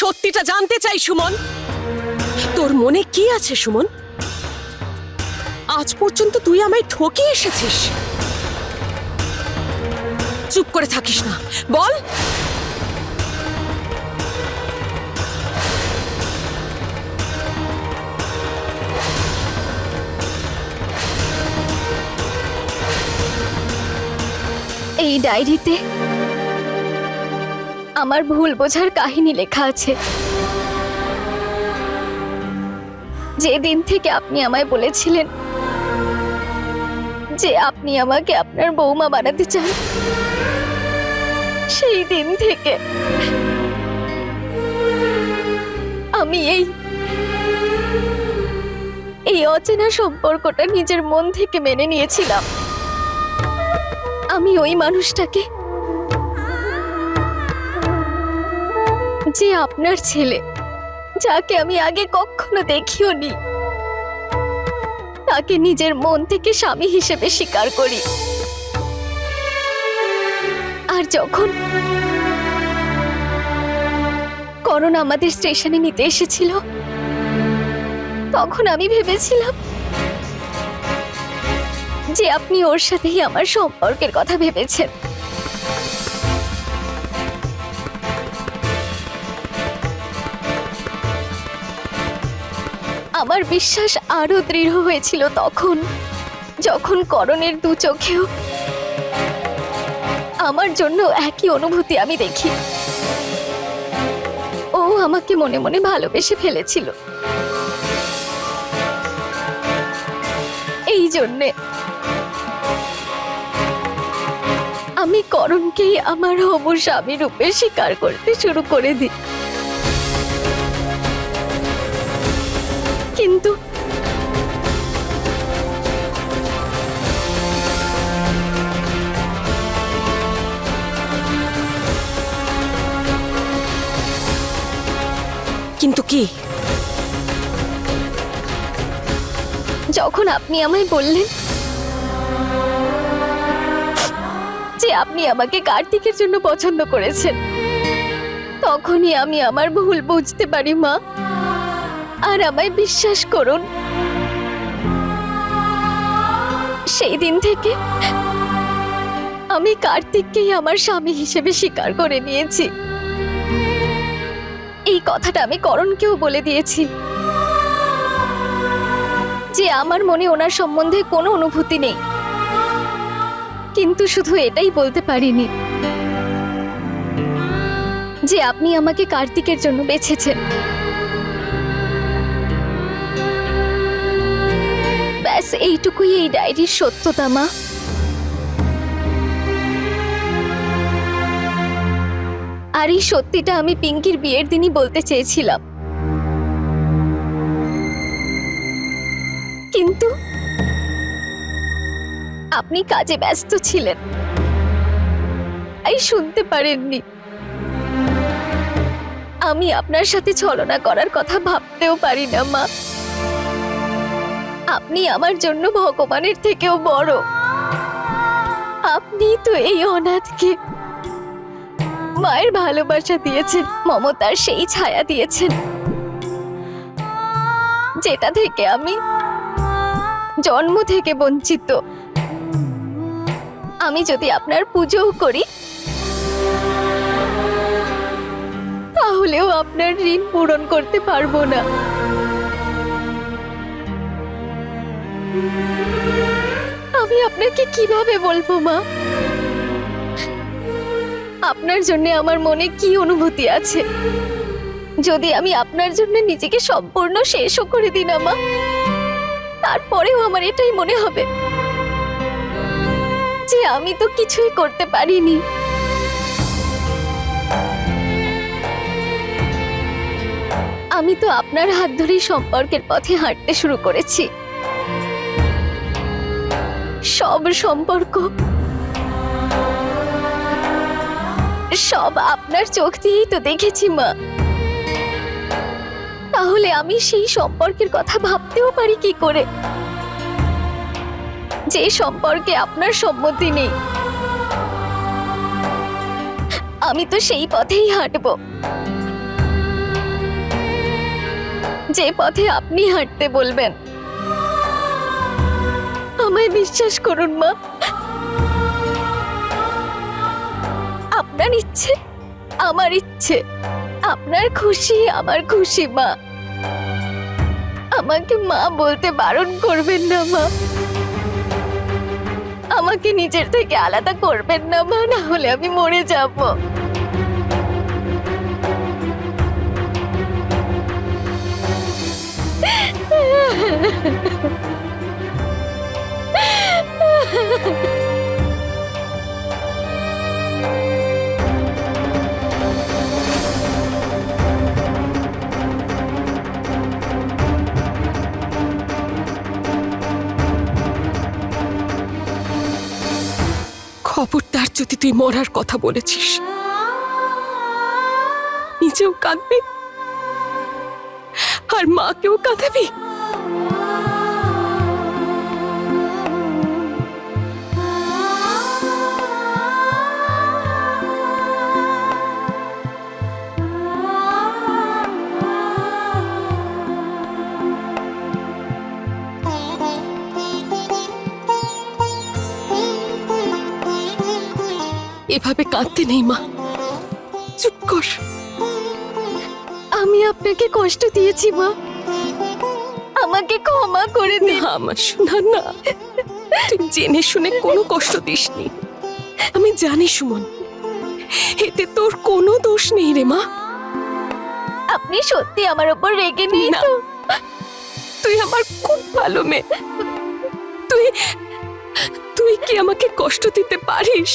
সত্যিটা জানতে চাই, সুমন। তোর মনে কি আছে, সুমন? আজ পর্যন্ত তুই আমায় ঠকিয়ে এসেছিস। চুপ করে থাকিস না। বল। এই ডায়েরিতে আমার ভুল বোঝার কাহিনী লেখা আছে। যে দিন থেকে আপনি আমায় বলেছিলেন যে আপনি আমাকে আপনার বৌমা বানাতে চান, সেই দিন থেকে আমি এই এই অচেনা সম্পর্কটা নিজের মন থেকে মেনে নিয়েছিলাম। আমি ওই মানুষটাকে যে আপনার ছেলে, যাকে আমি আগে কখনো দেখিও নি তাকে নিজের মন থেকে স্বামী হিসেবে স্বীকার করি। আর যখন করণ আমাদের স্টেশনে নিতে এসেছিল, তখন আমি ভেবেছিলাম যে আপনি ওর সাথেই আমার সম্পর্কের কথা ভেবেছেন। আমার বিশ্বাস আরও দৃঢ় হয়েছিল তখন, যখন করণের দু চোখেও আমার জন্য একই অনুভূতি আমি দেখি। ও আমাকে মনে মনে ভালোবেসে ফেলেছিল। এই জন্যে আমি করণকেই আমার হবু স্বামী রূপে স্বীকার করতে শুরু করে দিই। কিন্তু কিন্তু কি? যখন আপনি আমায় বললেন যে আপনি আমাকে কার্তিকের জন্য পছন্দ করেছেন তখনই আমি আমার ভুল বুঝতে পারি মা। আর আমায় বিশ্বাস করুন। সেই দিন থেকে আমি কার্তিককেই আমার স্বামী হিসেবে স্বীকার করে নিয়েছি। এই কথাটা আমি করণকেও বলে দিয়েছি। যে আমার মনে ওনার সম্বন্ধে কোনো অনুভূতি নেই। কিন্তু শুধু এটাই বলতে পারিনি। যে আপনি আমাকে কার্তিকের জন্য বেছেছেন। ব্যাস এইটুকুই এই ডায়েরির সত্যতা, মা। আর এই সত্যিটা আমি পিঙ্কির বিয়ের দিনই বলতে চেয়েছিলাম। কিন্তু আপনি কাজে ব্যস্ত ছিলেন। তাই শুনতে পারেননি। আমি আপনার সাথে ছলনা করার কথা ভাবতেও পারি না, মা। আপনি আমার জন্য ভগবানের থেকেও বড়। আপনি তো এই অনাথকে মায়ের ভালোবাসা দিয়েছেন, মমতার সেই ছায়া দিয়েছেন। যেটা থেকে আমি জন্ম থেকে বঞ্চিত। আমি যদি আপনার পুজোও করি, তাহলেও আপনার ঋণ পূরণ করতে পারব না। আমি আপনাকে কীভাবে বলব, মা? আপনার জন্য আমার মনে কি অনুভূতি আছে? যদি আমি আপনার জন্য নিজেকে সম্পূর্ণ শেষও করে দিই না, মা, তারপরেও আমার এটাই মনে হবে যে আমি তো কিছুই করতে পারিনি। আমি তো আপনার হাত ধরেই সম্পর্কের পথে হাঁটতে শুরু করেছি। সব সম্পর্ক। সব আপনার চোখ দিয়েই তো দেখেছি, মা। তাহলে আমি সেই সম্পর্কের কথা ভাবতেও পারি কি করে? যে সম্পর্কে আপনার সম্মতি নেই। আমি তো সেই পথেই হাঁটবো। যে পথে আপনি হাঁটতে বলবেন। আমায় বিশ্বাস করুন, মা। আপনার ইচ্ছে, আমার ইচ্ছে। আপনার খুশি, আমার খুশি, মা। আমাকে মা বলতে বারণ করবেন না, মা। আমাকে নিজের থেকে আলাদা করবেন না, মা, না হলে আমি মরে যাব। তুই মরার কথা বলেছিস। নিজেও কাঁদবি। আর মাকেও কাঁদাবি। কাঁদতে নেই মা। চুপ কর। আমি আপনাকে কষ্ট দিয়েছি মা। আমাকে ক্ষমা করে দিন। আমার শোনা না। তুই জেনে শুনে কোনো কষ্ট দিসনি। আমি জানি সুমন এতে তোর কোনো দোষ নেই রে মা। আপনি সত্যি আমার উপর রেগে নেই না। তুই আমার খুব ভালো মেয়ে। তুই তুই কি আমাকে কষ্ট দিতে পারিস?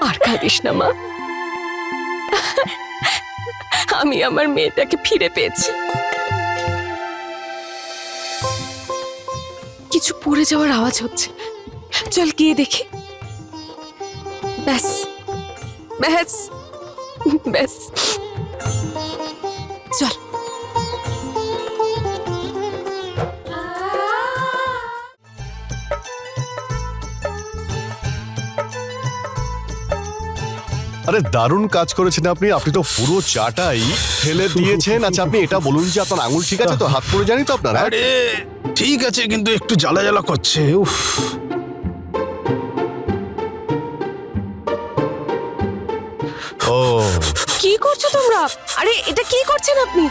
আর কাঁদিস না, মা। আমি আমার মেয়েটাকে ফিরে পেয়েছি। কিছু পড়ে যাওয়ার আওয়াজ হচ্ছে। চল গিয়ে দেখি। ব্যাস। ব্যাস। ব্যাস। চল। আরে দারুণ কাজ করেছেন আপনি। আপনি তো পুরো চাটাই ফেলে দিয়েছেন। আচ্ছা আপনি এটা বলুন যে আপনার আঙুল ঠিক আছে তো? হাত পড়ে জানি তো আপনার হ্যাঁ? আরে ঠিক আছে কিন্তু একটু জ্বালা জ্বালা করছে উফ। ও। কি করছ তোমরা? আরে এটা কি করছেন আপনি?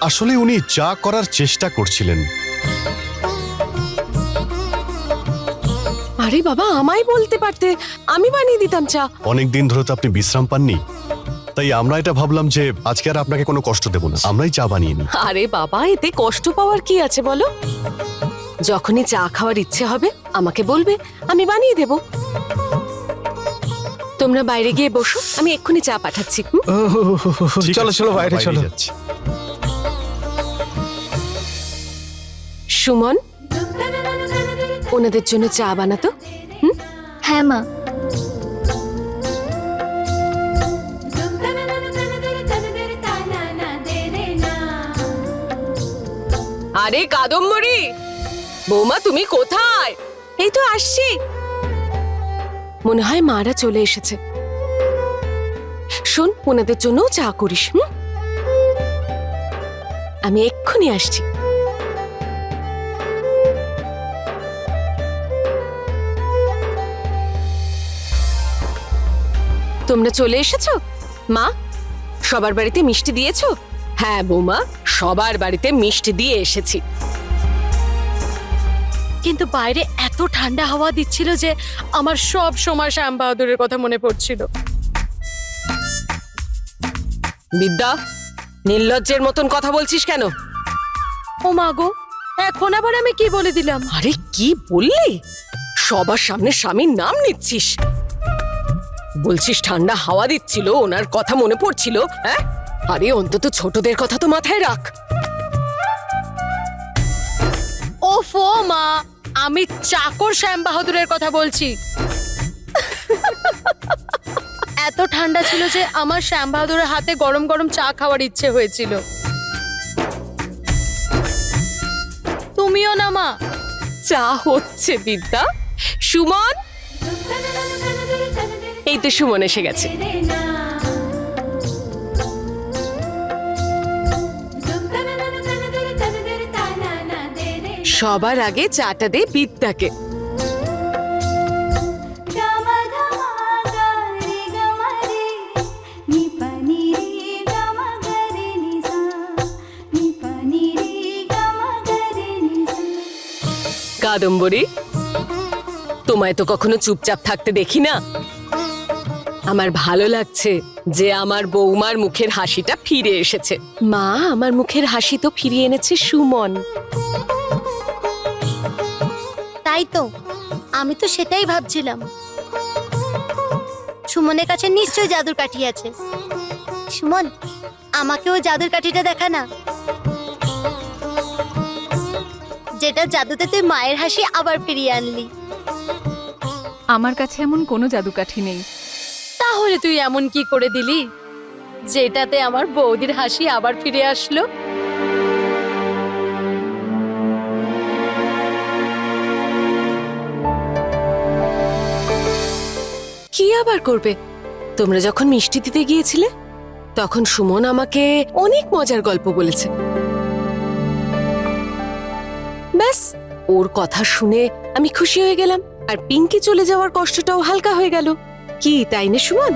আসলে উনি চা করার চেষ্টা করছিলেন। আরে বাবা আমায় বলতে পারতে। আমি বানিয়ে দিতাম চা। অনেক দিন ধরে তো আপনি বিশ্রাম পাননি। তাই আমরা এটা ভাবলাম যে আজকে আর আপনাকে কোনো কষ্ট দেব না। আমরাই চা বানিয়ে নিই। আরে বাবা এতে কষ্ট পাওয়ার কি আছে বলো? যখনই চা খাওয়ার ইচ্ছে হবে আমাকে বলবে আমি বানিয়ে দেব। তোমরা বাইরে গিয়ে বসো আমি এক্ষুনি চা পাঠাচ্ছি হুম? ঠিক চলো আছে, চলো বাইরে চলো। যাচ্ছি। সুমন ওনাদের জন্য চা বানাতো? হ্যাঁ মা আরে কাদম্বরী বৌমা তুমি কোথায়? এই তো আসছি। মনে হয় মারা চলে এসেছে। শোন ওনাদের জন্যও চা করিস হুম? আমি এক্ষুনি আসছি। তোমরা চলে এসেছ? মা সবার বাড়িতে মিষ্টি দিয়েছ? হ্যাঁ বৌমা সবার বাড়িতে মিষ্টি দিয়ে এসেছি। কিন্তু বাইরে এত ঠান্ডা হাওয়া দিচ্ছিল যে আমার সব সময় শ্যাম বাহাদুরের কথা মনে পড়ছিল। বিদ্যা নির্লজ্জের মতন কথা বলছিস কেন? ও মা গো এখন আবার আমি কি বলে দিলাম? আরে কি বললি? সবার সামনে স্বামীর নাম নিচ্ছিস। বলছিস ঠান্ডা হাওয়া দিচ্ছিল ওনার কথা মনে পড়ছিল হ্যাঁ? আরে অন্তত ছোটদের কথা তো মাথায় রাখ। ও ফো মা আমি চাকর শ্যাম বাহাদুরের কথা বলছি। এত ঠান্ডা ছিল যে আমার শ্যাম বাহাদুরের হাতে গরম গরম চা খাওয়ার ইচ্ছে হয়েছিল। তুমিও না মা। চা হচ্ছে বিদ্যা। সুমন? এই তো সুমন এসে গেছে। সবার আগে চাটা দে বিদ্যাকে কাদম্বরী, তোমায় তো কখনো চুপচাপ থাকতে দেখি না? আমার ভালো লাগছে যে আমার বৌমার মুখের হাসিটা ফিরে এসেছে। মা আমার মুখের হাসি তো ফিরিয়ে এনেছে সুমন। তাই তো আমি তো সেটাই ভাবছিলাম। সুমনের কাছে নিশ্চয়ই জাদুর কাঠি আছে। সুমন আমাকেও জাদুর কাঠিটা দেখা না। যেটা জাদুতে তুই মায়ের হাসি আবার ফিরিয়ে আনলি। আমার কাছে এমন কোনো জাদুকাঠি নেই। তাহলে তুই এমন কি করে দিলি? যেটাতে আমার বৌদির হাসি আবার ফিরে আসলো? কি আবার করবে? তোমরা যখন মিষ্টি দিতে গিয়েছিলে, তখন সুমন আমাকে অনেক মজার গল্প বলেছে। ব্যাস, ওর কথা শুনে আমি খুশি হয়ে গেলাম, আর পিঙ্কি চলে যাওয়ার কষ্টটাও হালকা হয়ে গেল। কি তাই না সুমন?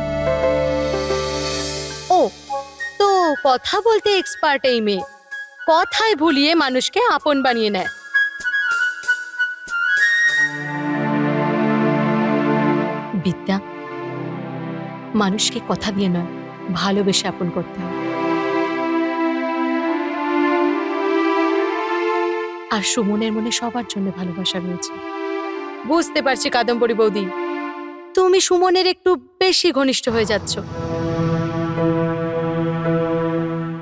ও তো কথা বলতে এক্সপার্ট এই মেয়ে। কথায় ভুলিয়ে মানুষকে আপন বানিয়ে নেয়। বিদ্যা মানুষকে কথা দিয়ে নয় ভালোবেসে আপন করতে হয়। আর সুমনের মনে সবার জন্য ভালোবাসা রয়েছে। বুঝতে পারছি কাদম্বরী বৌদি। তুমি সুমনের একটু বেশি ঘনিষ্ঠ হয়ে যাচ্ছ।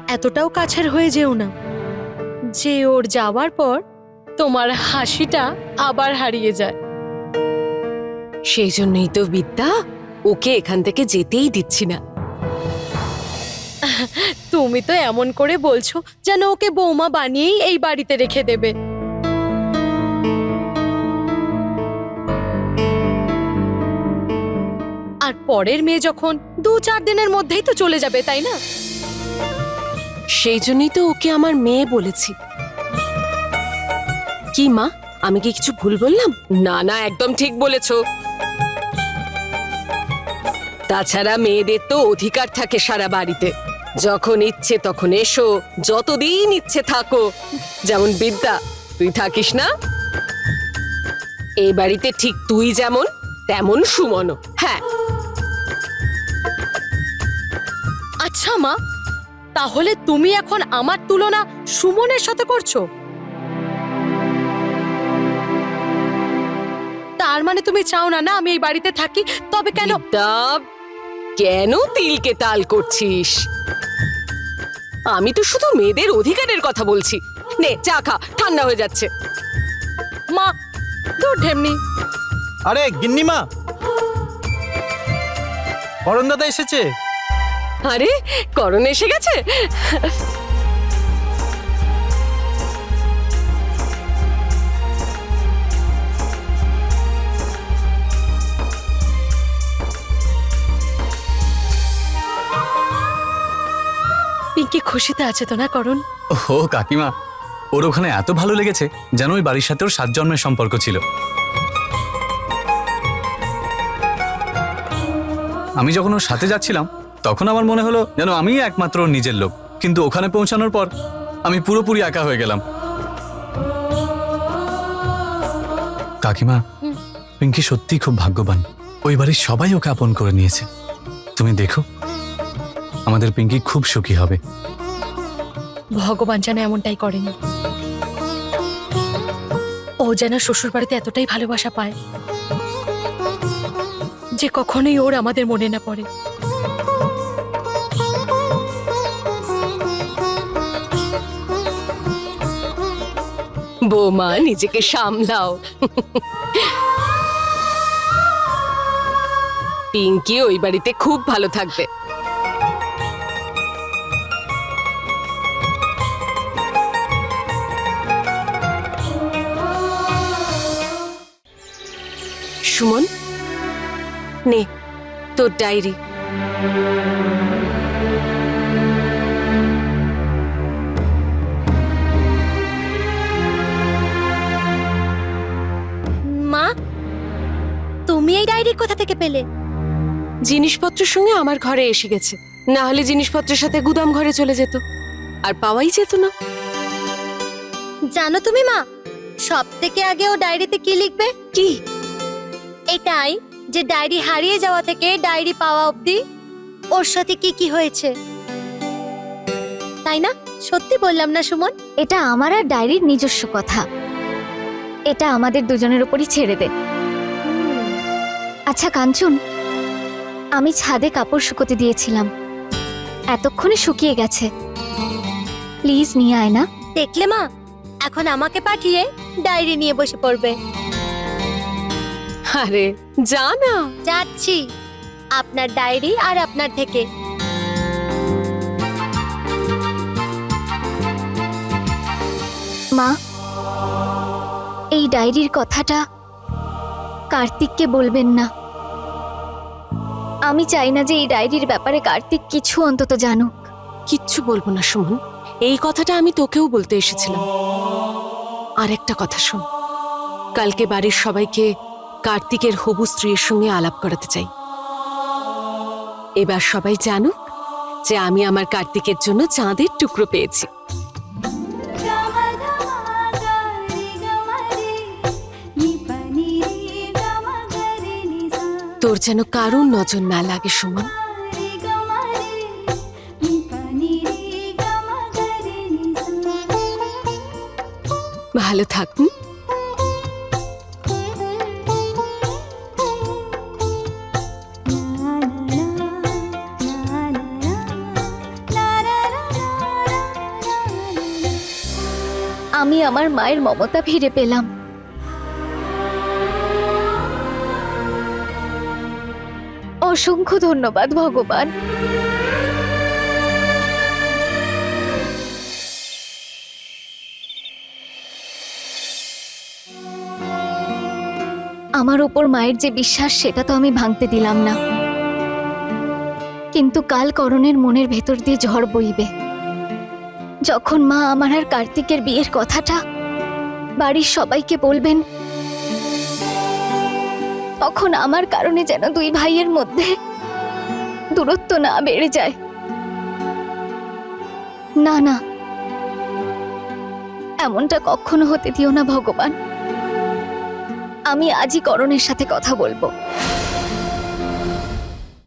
এতটাও কাছের হয়ে যেও না। যে ওর যাওয়ার পর তোমার হাসিটা আবার হারিয়ে যায়। সেই জন্যই তো বিদ্যা ওকে এখান থেকে যেতেই দিচ্ছি না। তুমি তো এমন করে বলছো যেন ওকে বৌমা বানিয়েই এই বাড়িতে রেখে দেবে। আর পরের মেয়ে যখন দু চার দিনের মধ্যেই তো চলে যাবে, তাই না? সেই জন্যই তো ওকে আমার মেয়ে বলেছি। কি মা, আমি কি কিছু ভুল বললাম? না না, একদম ঠিক বলেছ। তাছাড়া মেয়েদের তো অধিকার থাকে সারা বাড়িতে। যখন ইচ্ছে তখন এসো, যতদিন ইচ্ছে থাকো। যেমন বিদ্যা, তুই থাকিস না? এই বাড়িতে ঠিক তুই যেমন, তেমন সুমনও। হ্যাঁ আচ্ছা মা তাহলে তুমি এখন আমার তুলনা সুমনের সাথে করছ? তার মানে তুমি চাও না না আমি এই বাড়িতে থাকি তবে কেন? কেন তিলকে তাল করছিস? আমি তো শুধু মেয়েদের অধিকারের কথা বলছি। নে চা খা ঠান্ডা হয়ে যাচ্ছে। মা দূর ঢেমনি। আরে গিন্নিমা! করণ দাদা এসেছে। আরে, করণ এসে গেছে? পিঙ্কি খুশিতে আছে তো না, করণ? ও কাকিমা, ওর ওখানে এত ভালো লেগেছে যেন ওই বাড়ির সাথে ওর সাত জন্মের সম্পর্ক ছিল। আমি যখন ওর সাথে যাচ্ছিলাম তখন আমার মনে হলো যেন আমিই একমাত্র নিজের লোক। কিন্তু ওখানে পৌঁছানোর পর আমি পুরোপুরি একা হয়ে গেলাম। কাকিমা পিঙ্কি সত্যি খুব ভাগ্যবান। ওই বাড়ির সবাই ওকে আপন করে নিয়েছে। তুমি দেখো আমাদের পিঙ্কি খুব সুখী হবে। ভগবান যেন এমনটাই করেনি। ও যেন শ্বশুর বাড়িতে এতটাই ভালোবাসা পায় যে কখনোই ওর আমাদের মনে না পড়ে। বৌমা নিজেকে সামলাও। পিঙ্কি ওই বাড়িতে খুব ভালো থাকবে। সুমন নে তোর ডায়েরি। কোথা থেকে পেলে? জিনিসপত্রের সঙ্গে আমার ঘরে এসে গেছে। না হলে জিনিসপত্রের সাথে গুদাম ঘরে চলে যেত। আর পাওয়াই যেত না। জানো তুমি মা সব থেকে আগে ও ডায়েরিতে কি লিখবে? কি? এটাই যে ডায়েরি হারিয়ে যাওয়া থেকে ডায়েরি পাওয়া অবধি ওর সাথে কি কি হয়েছে। তাই না? সত্যি বললাম না সুমন? এটা আমার আর ডায়েরির নিজস্ব কথা। এটা আমাদের দুজনের উপরই ছেড়ে দে। আচ্ছা কাঞ্চন আমি ছাদে কাপড় শুকোতে দিয়েছিলাম। এতক্ষণে শুকিয়ে গেছে। প্লিজ নিয়ে আয় না। দেখলে মা এখন আমাকে পাঠিয়ে ডায়েরি নিয়ে বসে পড়বে। আরে যা না। যাচ্ছি আপনার ডায়েরি আর আপনার থেকে। মা এই ডায়েরির কথাটা কার্তিককে বলবেন না। আমি চাই না যে এই ডায়েরির ব্যাপারে কার্তিক কিছু অন্তত জানুক। কিচ্ছু বলব না, সুমন। এই কথাটা আমি তোকেও বলতে এসেছিলাম। আর একটা কথা শোন। কালকে বাড়ির সবাইকে কার্তিকের হবু স্ত্রীর সঙ্গে আলাপ করাতে চাই। এবার সবাই জানুক যে আমি আমার কার্তিকের জন্য চাঁদের টুকরো পেয়েছি। তোর যেন কারুর নজর না লাগে, সুমন। ভালো থাকুন। আমি আমার মায়ের মমতা ফিরে পেলাম। অসংখ্য ধন্যবাদ, ভগবান। আমার ওপর মায়ের যে বিশ্বাস, সেটা তো আমি ভাঙতে দিলাম না। কিন্তু কাল করণের মনের ভেতর দিয়ে ঝড় বইবে। যখন মা আমার আর কার্তিকের বিয়ের কথাটা বাড়ির সবাইকে বলবেন তখন আমার কারণে যেন দুই ভাইয়ের মধ্যে দূরত্ব না বেড়ে যায়? না না। এমনটা কখনো হতে দিও না, ভগবান। আমি আজই করণের সাথে কথা বলব।